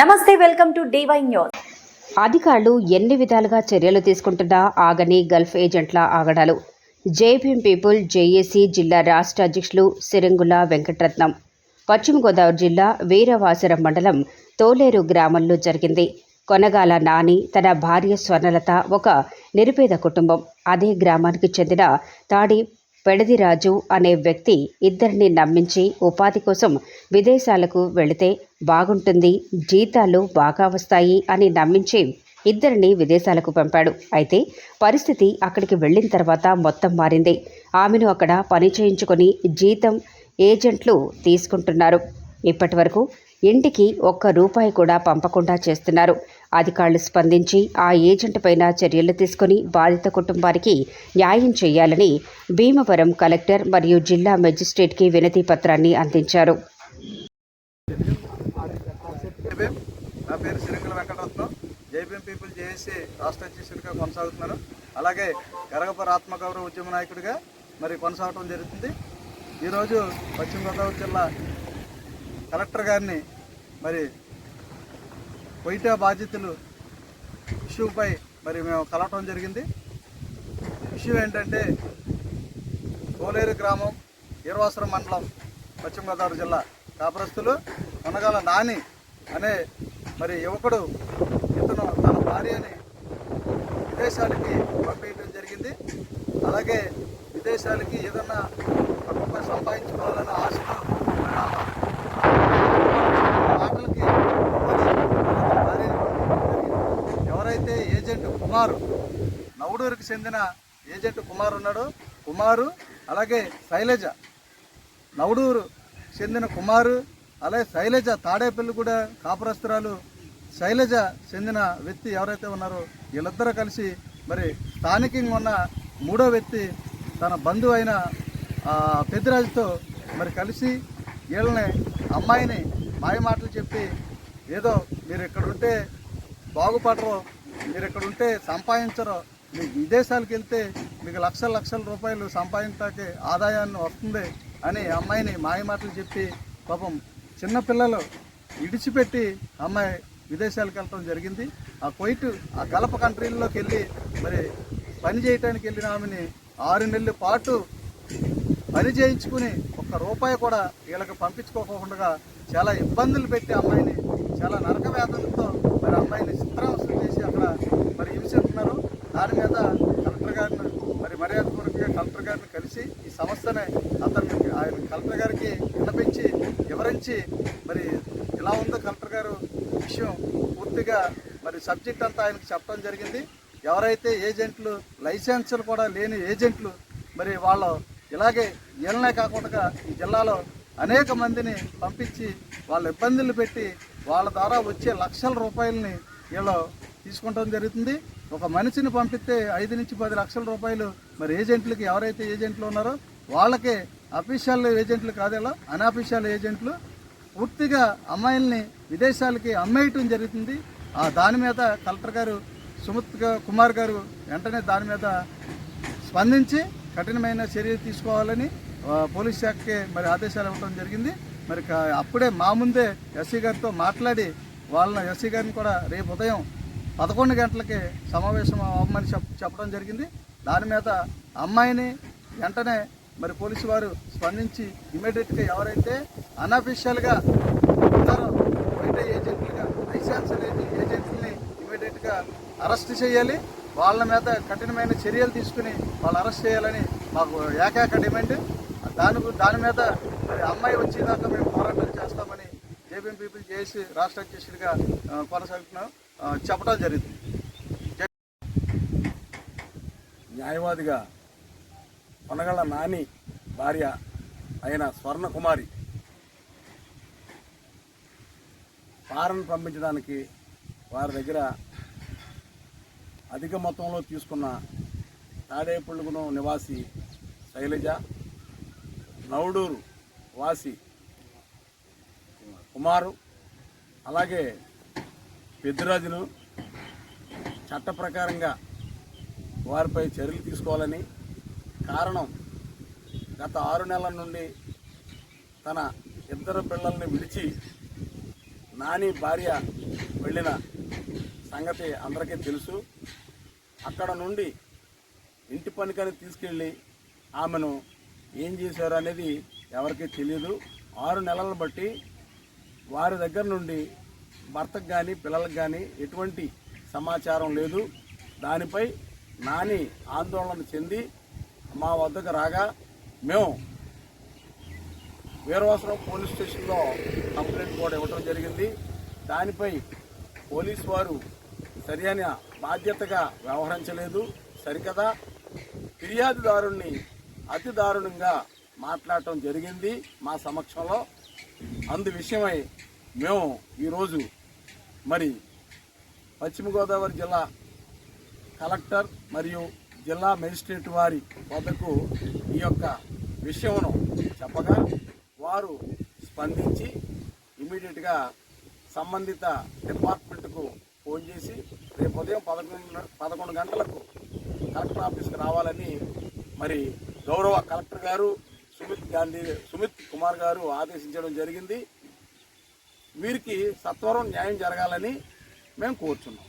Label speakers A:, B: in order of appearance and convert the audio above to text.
A: నమస్తే welcome to DY news.
B: అధికారులు ఎన్ని విధాలుగా చర్యలు తీసుకుంటున్నా ఆగని గల్ఫ్ ఏజెంట్ల ఆగడాలు. జేపీఎం పీపుల్ జేఏసీ జిల్లా రాష్ట్ర అధ్యక్షులు సిరంగుల వెంకటరత్నం. పశ్చిమ గోదావరి జిల్లా వీరవాసరం మండలం తోలేరు గ్రామంలో జరిగింది. కొనగాల నాని తన భార్య స్వర్ణలత ఒక నిరుపేద కుటుంబం. అదే గ్రామానికి చెందిన తాడి పెడదిరాజు అనే వ్యక్తి ఇద్దరిని నమ్మించి ఉపాధి కోసం విదేశాలకు వెళితే బాగుంటుంది జీతాలు బాగా వస్తాయి అని నమ్మించి ఇద్దరిని విదేశాలకు పంపాడు. అయితే పరిస్థితి అక్కడికి వెళ్ళిన తర్వాత మొత్తం మారింది. ఆమెను అక్కడ పని చేయించుకొని జీతం ఏజెంట్లు తీసుకుంటున్నారు. ఇప్పటి వరకు ఇంటికి ఒక్క రూపాయి కూడా పంపకుండా చేస్తున్నారు. అధికారులు స్పందించి ఆ ఏజెంట్ పైన చర్యలు తీసుకుని బాధిత కుటుంబానికి న్యాయం చేయాలని భీమవరం కలెక్టర్ మరియు జిల్లా మెజిస్ట్రేట్కి వినతి పత్రాన్ని అందించారు.
C: నా పేరు Sirikala Venkataratnam. JBM people JAC రాష్ట్ర అధ్యక్షుడిగా కొనసాగుతున్నారు. అలాగే గరగపరాత్మ ఆత్మగౌరవ ఉద్యమ నాయకుడిగా మరి కొనసాగటం జరుగుతుంది. ఈరోజు పశ్చిమ గోదావరి జిల్లా కలెక్టర్ గారిని మరి కొయిటా బాధ్యతలు ఇష్యూపై మరి మేము కలవటం జరిగింది. ఇష్యూ ఏంటంటే కోలేరు గ్రామం ఈరవాసరం మండలం పశ్చిమ గోదావరి జిల్లా కాపురస్తులు కొనగల నాని అనే మరి యువకుడు ఇతను తన భార్యని విదేశాలకి పంపించడం జరిగింది. అలాగే విదేశాలకి ఏదన్నా తక్కువ సంపాదించుకోవాలన్న ఆశతో మాటలకి ఆ మాటలకి మరి తన భార్యని పంపించడం జరిగింది. ఎవరైతే ఏజెంట్ కుమారు. నవడూరుకు చెందిన ఏజెంట్ కుమారు ఉన్నాడో. కుమారు అలాగే శైలజ. నవుడూరు చెందిన కుమారు అలాగే శైలజ తాడేపల్లి కూడా కాపురస్త్రాలు శైలజ చెందిన వ్యక్తి ఎవరైతే ఉన్నారో వీళ్ళిద్దరూ కలిసి మరి స్థానికంగా ఉన్న మూడో వ్యక్తి తన బంధువు అయిన పెద్దిరాజుతో మరి కలిసి వీళ్ళని అమ్మాయిని మాయ మాటలు చెప్పి ఏదో మీరు ఇక్కడ ఉంటే బాగుపడరు మీరు ఇక్కడ ఉంటే సంపాదించరు. మీకు విదేశాలకు వెళ్తే మీకు లక్షల లక్షల రూపాయలు సంపాదించడానికి ఆదాయాన్ని వస్తుంది అని అమ్మాయిని మాయ మాటలు చెప్పి పాపం చిన్నపిల్లలు ఇడిచిపెట్టి అమ్మాయి విదేశాలకు వెళ్ళటం జరిగింది. ఆ కొయిట్ ఆ గల్ఫ్ కంట్రీల్లోకి వెళ్ళి మరి పని చేయటానికి వెళ్ళిన ఆమెని ఆరు నెలల పాటు పని చేయించుకుని ఒక్క రూపాయి కూడా వీళ్ళకి పంపించుకోకుండా చాలా ఇబ్బందులు పెట్టి అమ్మాయిని చాలా నరక వేదనతో మరి అమ్మాయిని చిత్రాంశం చేసి అక్కడ మరి హింసిస్తున్నారు దాని మీద కలెక్టర్ గారిని మరి మర్యాదపూర్వకంగా కలెక్టర్ గారిని కలిసి ఈ సమస్యని అతను ఆయన కలెక్టర్ గారికి విన్నపించి వివరించి మరి ఇలా ఉందో కలెక్టర్ గారు విషయం పూర్తిగా మరి సబ్జెక్ట్ అంతా ఆయనకు చెప్పడం జరిగింది. ఎవరైతే ఏజెంట్లు లైసెన్సులు కూడా లేని ఏజెంట్లు మరి వాళ్ళు ఇలాగే వీళ్ళనే కాకుండా ఈ జిల్లాలో అనేక మందిని పంపించి వాళ్ళ ఇబ్బందులు పెట్టి వాళ్ళ ద్వారా వచ్చే లక్షల రూపాయలని వీళ్ళు తీసుకుంటాం జరుగుతుంది. ఒక మనిషిని పంపిస్తే ఐదు నుంచి పది లక్షల రూపాయలు మరి ఏజెంట్లకి ఎవరైతే ఏజెంట్లు ఉన్నారో వాళ్ళకే అఫీషియల్ ఏజెంట్లు కాదేలా అన్అఫీషియల్ ఏజెంట్లు పూర్తిగా అమ్మాయిల్ని విదేశాలకి అమ్మేయటం జరుగుతుంది. ఆ దాని మీద కలెక్టర్ గారు సుమిత్ కుమార్ గారు వెంటనే దాని మీద స్పందించి కఠినమైన చర్యలు తీసుకోవాలని పోలీస్ శాఖకి మరి ఆదేశాలు ఇవ్వడం జరిగింది. మరి కా- అప్పుడే మా ముందే ఎస్సీ గారితో మాట్లాడి వాళ్ళ ఎస్సీ గారిని కూడా రేపు ఉదయం పదకొండు గంటలకి సమావేశం అవ్వమని చెప్పడం జరిగింది. దాని మీద అమ్మాయిని వెంటనే మరి పోలీసు వారు స్పందించి ఇమీడియట్గా ఎవరైతే అన్అఫీషియల్గా ఉన్నారో బయట ఏజెంట్లుగా లైసెన్స్ లేని ఏజెంట్లని ఇమీడియట్గా అరెస్ట్ చేయాలి. వాళ్ళ మీద కఠినమైన చర్యలు తీసుకుని వాళ్ళు అరెస్ట్ చేయాలని మాకు ఏకాక డిమాండ్. దాని దాని మీద మరి అమ్మాయి వచ్చేదాకా మేము పోరాటాలు చేస్తామని జేబీఎం పీపుల్ చేసి రాష్ట్ర అధ్యక్షుడిగా కొనసాగుతున్నాం చెప్పడం జరిగింది.
D: న్యాయవాదిగా కొనగళ్ళ నాని భార్య అయిన స్వర్ణకుమారి పారను పంపించడానికి వారి దగ్గర అధిక మొత్తంలో తీసుకున్న తాడేపుళ్ళుగును నివాసి శైలజ నవడూరు వాసి కుమారు అలాగే పెద్దిరాజును చట్ట ప్రకారంగా వారిపై చర్యలు తీసుకోవాలని కారణం గత ఆరు నెలల నుండి తన ఇద్దరు పిల్లల్ని విడిచి నాని భార్య వెళ్ళిన సంగతి అందరికీ తెలుసు. అక్కడ నుండి ఇంటి పనికని తీసుకెళ్ళి ఆమెను ఏం చేశారు అనేది ఎవరికీ తెలియదు ఆరు నెలలను బట్టి వారి దగ్గర నుండి భర్తకు కానీ పిల్లలకు కానీ ఎటువంటి సమాచారం లేదు. దానిపై నాని ఆందోళన చెంది మా వద్దకు రాగా మేము వీరవాసరం పోలీస్ స్టేషన్లో కంప్లైంట్ కూడా ఇవ్వడం జరిగింది. దానిపై పోలీస్ వారు సరైన బాధ్యతగా వ్యవహరించలేదు. సరికదా. ఫిర్యాదుదారుణ్ణి అతి దారుణంగా మాట్లాడటం జరిగింది మా సమక్షంలో. అందు విషయమై మేము ఈరోజు మరి పశ్చిమ గోదావరి జిల్లా కలెక్టర్ మరియు జిల్లా మెజిస్ట్రేట్ వారి వద్దకు ఈ యొక్క విషయమును చెప్పగా వారు స్పందించి ఇమీడియట్గా సంబంధిత డిపార్ట్మెంట్కు ఫోన్ చేసి రేపు ఉదయం పదకొండు పదకొండు గంటలకు కలెక్టర్ ఆఫీస్కి రావాలని మరి గౌరవ కలెక్టర్ గారు సుమిత్ గాంధీ సుమిత్ కుమార్ గారు ఆదేశించడం జరిగింది. వీరికి సత్వరం న్యాయం జరగాలని మేము కోరుచున్నాం.